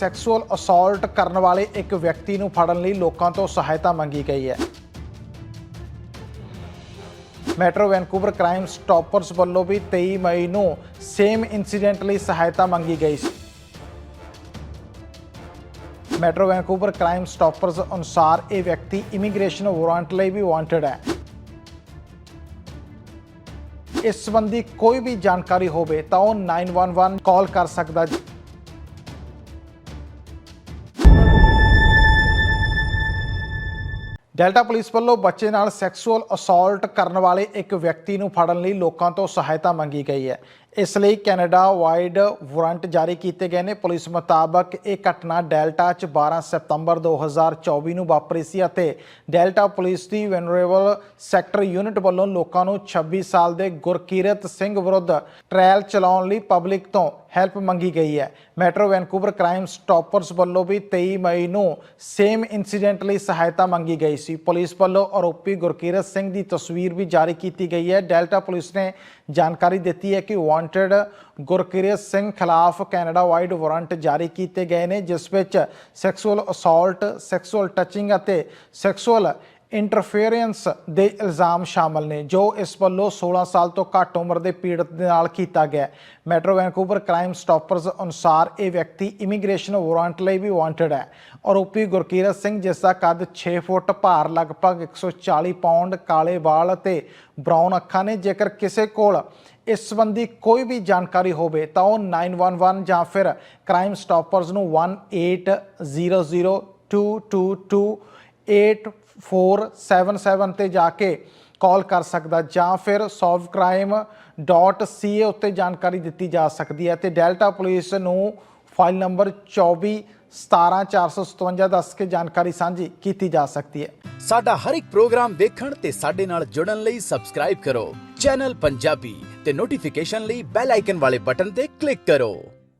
Sexual assault ਕਰਨ ਵਾਲੇ ਇੱਕ ਵਿਅਕਤੀ ਨੂੰ ਫੜਨ ਲਈ ਲੋਕਾਂ ਤੋਂ ਸਹਾਇਤਾ ਮੰਗੀ ਗਈ ਹੈ। ਮੈਟਰੋ ਵੈਨਕੂਵਰ ਕ੍ਰਾਈਮ ਸਟਾਪਰਸ ਵੱਲੋਂ ਵੀ 23 ਮਈ ਨੂੰ ਸੇਮ ਇਨਸੀਡੈਂਟ ਲਈ ਸਹਾਇਤਾ ਮੰਗੀ ਗਈ ਸੀ। ਮੈਟਰੋ ਵੈਨਕੂਵਰ ਕ੍ਰਾਈਮ ਸਟਾਪਰਸ ਅਨੁਸਾਰ ਇਹ ਵਿਅਕਤੀ ਇਮੀਗ੍ਰੇਸ਼ਨ ਵਾਰੰਟ ਲਈ ਵੀ ਵਾਂਟਡ ਹੈ। ਇਸ ਸੰਬੰਧੀ ਕੋਈ ਵੀ ਜਾਣਕਾਰੀ ਹੋਵੇ ਤਾਂ ਉਹ 911 ਕਾਲ ਕਰ ਸਕਦਾ ਜੀ ਡੈਲਟਾ ਪੁਲਿਸ ਵੱਲੋਂ ਬੱਚੇ ਨਾਲ ਸੈਕਸੁਅਲ ਅਸੌਲਟ ਕਰਨ ਵਾਲੇ ਇੱਕ ਵਿਅਕਤੀ ਨੂੰ ਫੜਨ ਲਈ ਲੋਕਾਂ ਤੋਂ ਸਹਾਇਤਾ ਮੰਗੀ ਗਈ ਹੈ। ਇਸ ਲਈ ਕੈਨੇਡਾ ਵਾਈਡ ਵਾਰੰਟ ਜਾਰੀ ਕੀਤੇ ਗਏ ਨੇ। ਪੁਲਿਸ ਮੁਤਾਬਕ ਇਹ ਘਟਨਾ ਡੈਲਟਾ 'ਚ 12 ਸਤੰਬਰ 2024 ਨੂੰ ਵਾਪਰੀ ਸੀ ਅਤੇ ਡੈਲਟਾ ਪੁਲਿਸ ਦੀ ਵੈਨਰੇਬਲ ਸੈਕਟਰ ਯੂਨਿਟ ਵੱਲੋਂ ਲੋਕਾਂ ਨੂੰ 26 ਸਾਲ ਦੇ ਗੁਰਕੀਰਤ ਸਿੰਘ ਵਿਰੁੱਧ ਟ੍ਰਾਇਲ ਚਲਾਉਣ ਲਈ ਪਬਲਿਕ ਤੋਂ ਹੈਲਪ ਮੰਗੀ ਗਈ ਹੈ। ਮੈਟਰੋ ਵੈਨਕੂਵਰ ਕ੍ਰਾਈਮ ਸਟਾਪਰਸ ਵੱਲੋਂ ਵੀ 23 ਮਈ ਨੂੰ ਸੇਮ ਇਨਸੀਡੈਂਟ ਲਈ ਸਹਾਇਤਾ ਮੰਗੀ ਗਈ ਸੀ। ਪੁਲਿਸ ਵੱਲੋਂ ਆਰੋਪੀ ਗੁਰਕੀਰਤ ਸਿੰਘ ਦੀ ਤਸਵੀਰ ਵੀ ਜਾਰੀ ਕੀਤੀ ਗਈ ਹੈ। ਡੈਲਟਾ ਪੁਲਿਸ ਨੇ ਜਾਣਕਾਰੀ ਦਿੱਤੀ ਹੈ ਕਿ ਵਾਂਟਡ ਗੁਰਕੀਰਤ ਸਿੰਘ ਖਿਲਾਫ ਕੈਨੇਡਾ ਵਾਈਡ ਵਾਰੰਟ ਜਾਰੀ ਕੀਤੇ ਗਏ ਨੇ, ਜਿਸ ਵਿੱਚ ਸੈਕਸੁਅਲ ਅਸੌਲਟ ਸੈਕਸੁਅਲ ਟੱਚਿੰਗ ਅਤੇ ਸੈਕਸੁਅਲ ਇੰਟਰਫੇਰੈਂਸ ਦੇ ਇਲਜ਼ਾਮ ਸ਼ਾਮਲ ਨੇ, ਜੋ ਇਸ ਵੱਲੋਂ 16 ਸਾਲ ਤੋਂ ਘੱਟ ਉਮਰ ਦੇ ਪੀੜਤ ਦੇ ਨਾਲ ਕੀਤਾ ਗਿਆ ਮੈਟਰੋ ਵੈਨਕੂਵਰ ਕ੍ਰਾਈਮ ਸਟਾਪਰਸ ਅਨੁਸਾਰ ਇਹ ਵਿਅਕਤੀ ਇਮੀਗ੍ਰੇਸ਼ਨ ਵਾਰੰਟ ਲਈ ਵੀ ਵਾਂਟਡ ਹੈ ਆਰੋਪੀ ਗੁਰਕੀਰਤ ਸਿੰਘ, ਜਿਸ ਦਾ ਕੱਦ 6 ਫੁੱਟ ਭਾਰ, ਲਗਭਗ 140 ਪਾਉਂਡ, ਕਾਲੇ ਵਾਲ ਅਤੇ ਬਰਾਊਨ ਅੱਖਾਂ ਨੇ, ਜੇਕਰ ਕਿਸੇ ਕੋਲ ਇਸ ਸੰਬੰਧੀ ਕੋਈ ਵੀ ਜਾਣਕਾਰੀ ਹੋਵੇ, ਤਾਂ ਉਹ 911 ਜਾਂ ਫਿਰ ਕ੍ਰਾਈਮ ਸਟਾਪਰਸ ਨੂੰ 1800222847 ਤੇ ਜਾ ਕੇ ਕਾਲ ਕਰ ਸਕਦਾ ਜਾਂ ਫਿਰ solvecrime.ca ਉੱਤੇ ਜਾਣਕਾਰੀ ਦਿੱਤੀ ਜਾ ਸਕਦੀ ਹੈ ਤੇ ਡੈਲਟਾ ਪੁਲਿਸ ਨੂੰ ਫਾਈਲ ਨੰਬਰ 24 17457 ਦੱਸ ਕੇ ਜਾਣਕਾਰੀ ਸਾਂਝੀ ਕੀਤੀ ਜਾ ਸਕਦੀ ਹੈ। ਸਾਡਾ ਹਰ ਇੱਕ ਪ੍ਰੋਗਰਾਮ ਦੇਖਣ ਤੇ ਸਾਡੇ ਨਾਲ ਜੁੜਨ ਲਈ ਸਬਸਕ੍ਰਾਈਬ ਕਰੋ। ਚੈਨਲ ਪੰਜਾਬੀ ਤੇ ਨੋਟੀਫਿਕੇਸ਼ਨ ਲਈ ਬੈਲ ਆਈਕਨ ਵਾਲੇ ਬਟਨ ਤੇ ਕਲਿੱਕ ਕਰੋ।